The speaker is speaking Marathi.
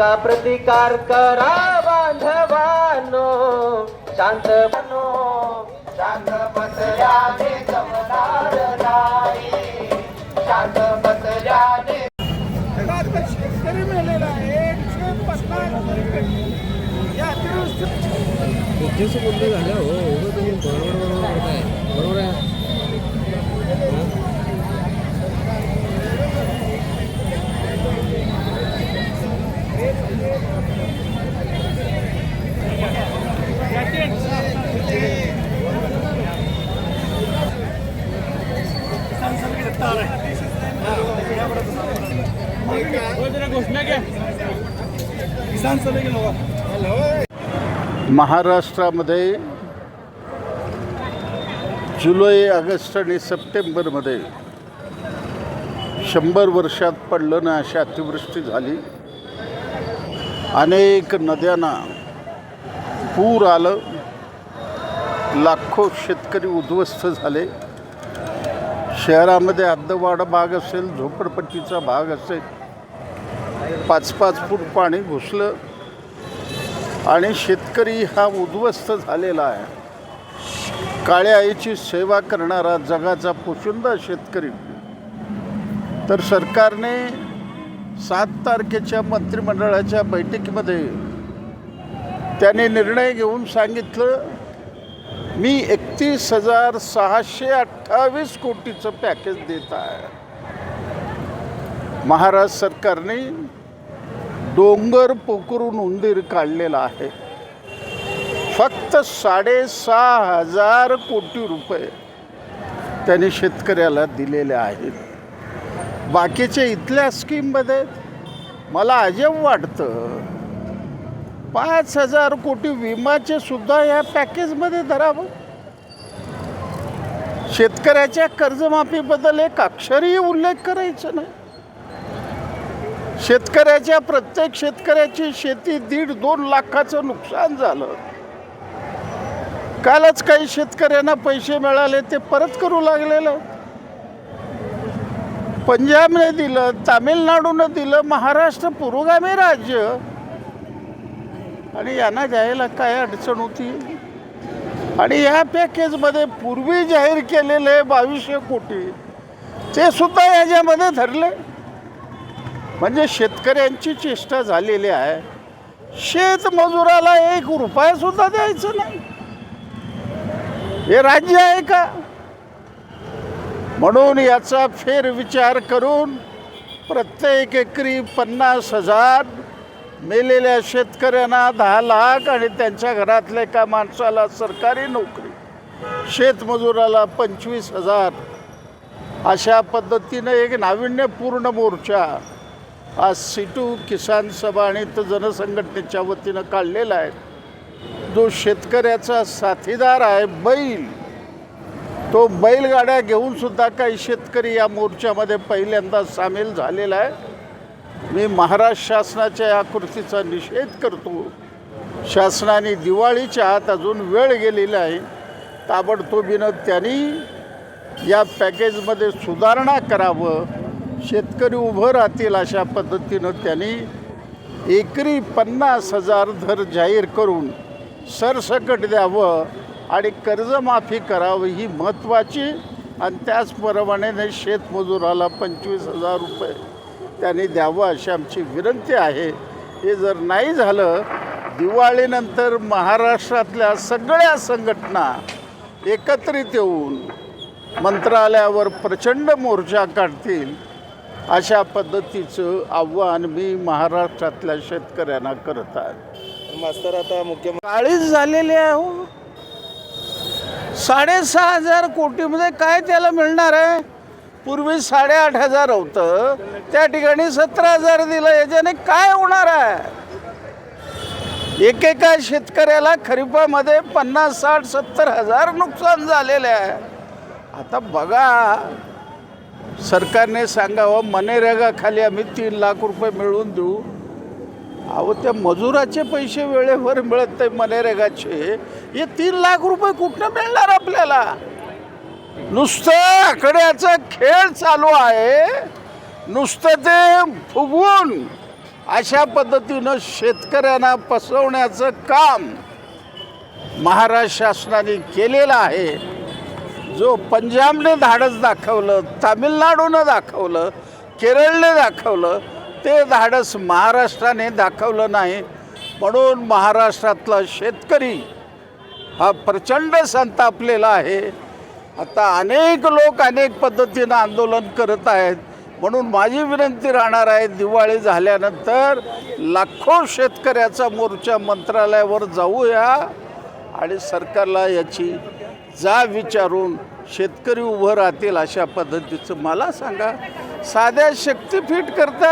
याचा प्रतिकार करा बांधवानो? शांत बनो. शांत बसल्याने जमणार नाही शांत बसल्याने शेतकरी मेलेला आहे एकशे पन्नास. या अतिवृष्टी बोलले झालं? हो बरोबर बरोबर करताय बरोबर आहे. महाराष्ट्रामध्ये जुलै ऑगस्ट आणि सप्टेंबरमध्ये शंभर वर्षात पडलं ना अशी अतिवृष्टी झाली. अनेक नद्यांना पूर आलं. लाखो शेतकरी उद्ध्वस्त झाले. शहरामध्ये हद्दवाढ भाग असेल झोपडपट्टीचा भाग असेल पाच पाच फूट पाणी घुसलं आणि शेतकरी हा उद्ध्वस्त झालेला आहे. काळ्या आईची सेवा करणारा जगाचा पोशिंदा शेतकरी. तर सरकारने सात तारखेच्या मंत्रिमंडळाच्या बैठकीमध्ये त्याने निर्णय घेऊन सांगितलं मी एकतीस हजार सहाशे अठ्ठावीस कोटीचं पॅकेज देत आहे. महाराष्ट्र सरकारने डोंगर पोखरून उंदीर काढलेला आहे. फक्त साडेसहा हजार कोटी रुपये त्यांनी शेतकऱ्याला दिलेले आहेत. बाकीच्या इथल्या स्कीममध्ये मला अजब वाटतं पाच हजार कोटी विमाचे सुद्धा या पॅकेजमध्ये धरावं? शेतकऱ्याच्या कर्जमाफीबद्दल एक अक्षरही उल्लेख करायचा नाही. शेतकऱ्याच्या प्रत्येक शेतकऱ्याची शेती दीड दोन लाखाचं नुकसान झालं. कालच काही शेतकऱ्यांना पैसे मिळाले ते परत करू लागलेलं. पंजाबने दिलं तामिळनाडूनं दिलं महाराष्ट्र पुरोगामी राज्य. आणि यांना द्यायला काय अडचण होती? आणि या पॅकेजमध्ये पूर्वी जाहीर केलेले बावीसशे कोटी ते सुद्धा याच्यामध्ये धरले. म्हणजे शेतकऱ्यांची चेष्टा झालेली आहे. शेतमजुराला एक रुपया सुद्धा द्यायचं नाही. हे राज्य आहे का? म्हणून याचा फेरविचार करून प्रत्येक एकरी पन्नास हजार मेलेल्या शेतकऱ्यांना दहा लाख आणि त्यांच्या घरातल्या एका माणसाला सरकारी नोकरी. शेतमजुराला पंचवीस हजार. अशा पद्धतीनं एक नाविन्यपूर्ण मोर्चा आज सिटू किसान सभा आणि तर जनसंघटनेच्या वतीनं काढलेला आहे. जो शेतकऱ्याचा साथीदार आहे बैल. तो बैलगाड्या घेऊन सुद्धा काही शेतकरी या मोर्चामध्ये पहिल्यांदा सामील झालेला आहे. मी महाराष्ट्र शासनाच्या या कृतीचा निषेध करतो. शासनाने दिवाळीच्या आत अजून वेळ गेलेला आहे. ताबडतोबीनं त्यांनी या पॅकेजमध्ये सुधारणा करावं. शेतकरी उभं राहतील अशा पद्धतीनं त्यांनी एकरी पन्नास हजार दर जाहीर करून सरसकट द्यावं आणि कर्जमाफी करावं ही महत्त्वाची आणि त्याचप्रमाणे शेतमजुराला पंचवीस हजार रुपये. त्यांनी द्यावं अशी आमची विनंती आहे. हे जर नाही झालं दिवाळीनंतर महाराष्ट्रातल्या सगळ्या संघटना एकत्रित येऊन मंत्रालयावर प्रचंड मोर्चा काढतील अशा पद्धतीचं आव्हान मी महाराष्ट्रातल्या शेतकऱ्यांना करत आहे. मास्तर आता मुख्यमंत्री काळीच झालेली आहे हो. साडेसहा हजार कोटीमध्ये काय त्याला मिळणार आहे? पूर्वी साडेआठ हजार होतं. त्या ठिकाणी सतरा हजार दिलं. याच्याने काय होणार आहे? एकेका शेतकऱ्याला खरीपामध्ये पन्नास साठ सत्तर हजार नुकसान झालेलं आहे. आता बघा सरकारने सांगावं मनरेगाखाली आम्ही तीन लाख रुपये मिळवून देऊ. अहो त्या मजुराचे पैसे वेळेवर मिळत नाही मनरेगाचे. हे तीन लाख रुपये कुठनं मिळणार आपल्याला? नुसतं आकड्याचा खेळ चालू आहे. नुसतं ते फुगवून अशा पद्धतीनं शेतकऱ्यांना फसवण्याचं काम महाराष्ट्र शासनाने केलेलं आहे. जो पंजाबने धाडस दाखवलं तामिळनाडूनं दाखवलं केरळने दाखवलं ते धाडस महाराष्ट्राने दाखवलं नाही. म्हणून महाराष्ट्रातला शेतकरी हा प्रचंड संतापलेला आहे. आता अनेक लोक अनेक पद्धतीनं आंदोलन करत आहेत. म्हणून माझी विनंती राहणार आहे दिवाळी झाल्यानंतर लाखो शेतकऱ्याचा मोर्चा मंत्रालयावर जाऊया आणि सरकारला याची जा विचारून शेतकरी उभं राहतील अशा पद्धतीचं मला सांगा. साध्या शक्तीपीठ करता